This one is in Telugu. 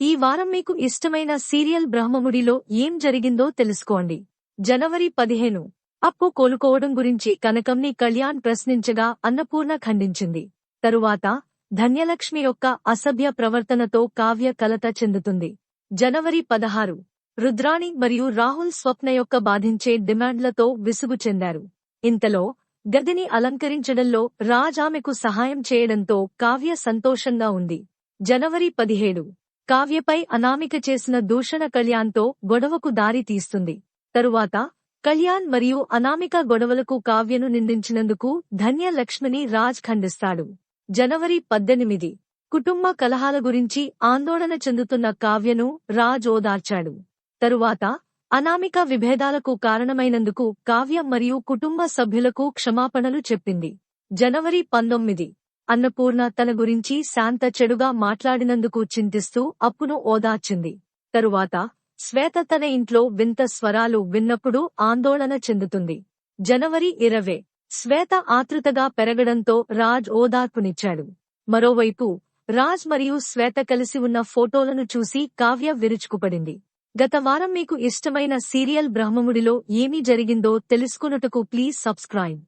ఈ వారం మీకు ఇష్టమైన సీరియల్ బ్రహ్మముడిలో ఏం జరిగిందో తెలుసుకోండి. జనవరి పదిహేను. అప్పు కోలుకోవడం గురించి కనకంని కళ్యాణ్ ప్రశ్నించగా అన్నపూర్ణ ఖండించింది. తరువాత ధన్యలక్ష్మి యొక్క అసభ్య ప్రవర్తనతో కావ్య కలత చెందుతుంది. జనవరి పదహారు. రుద్రాణి మరియు రాహుల్ స్వప్న యొక్క బాధించే డిమాండ్లతో విసుగు చెందారు. ఇంతలో గదిని అలంకరించడంలో రాజ్ ఆమెకు సహాయం చేయడంతో కావ్య సంతోషంగా ఉంది. జనవరి పదిహేడు. కావ్యపై అనామిక చేసిన దూషణ కళ్యాణ్తో గొడవకు దారి తీస్తుంది. తరువాత కళ్యాణ్ మరియు అనామిక గొడవలకు కావ్యను నిందించినందుకు ధన్య లక్ష్మిని రాజ్ ఖండిస్తాడు. జనవరి పద్దెనిమిది కుటుంబ కలహాల గురించి ఆందోళన చెందుతున్న కావ్యను రాజ్ ఓదార్చాడు. తరువాత అనామిక విభేదాలకు కారణమైనందుకు కావ్య మరియు కుటుంబ సభ్యులకు క్షమాపణలు చెప్పింది. జనవరి పంతొమ్మిది అన్నపూర్ణ తన గురించి శాంత చెడుగా మాట్లాడినందుకు చింతిస్తూ అప్పును ఓదార్చింది. తరువాత శ్వేత తన ఇంట్లో వింత స్వరాలు విన్నప్పుడు ఆందోళన చెందుతుంది. జనవరి ఇరవై శ్వేత ఆతృతగా పెరగడంతో రాజ్ ఓదార్పునిచ్చాడు. మరోవైపు రాజ్ మరియు శ్వేత కలిసి ఉన్న ఫోటోలను చూసి కావ్య విరుచుకుపడింది. గత వారం మీకు ఇష్టమైన సీరియల్ బ్రహ్మముడిలో ఏమి జరిగిందో తెలుసుకొనుటకు ప్లీజ్ సబ్స్క్రైబ్.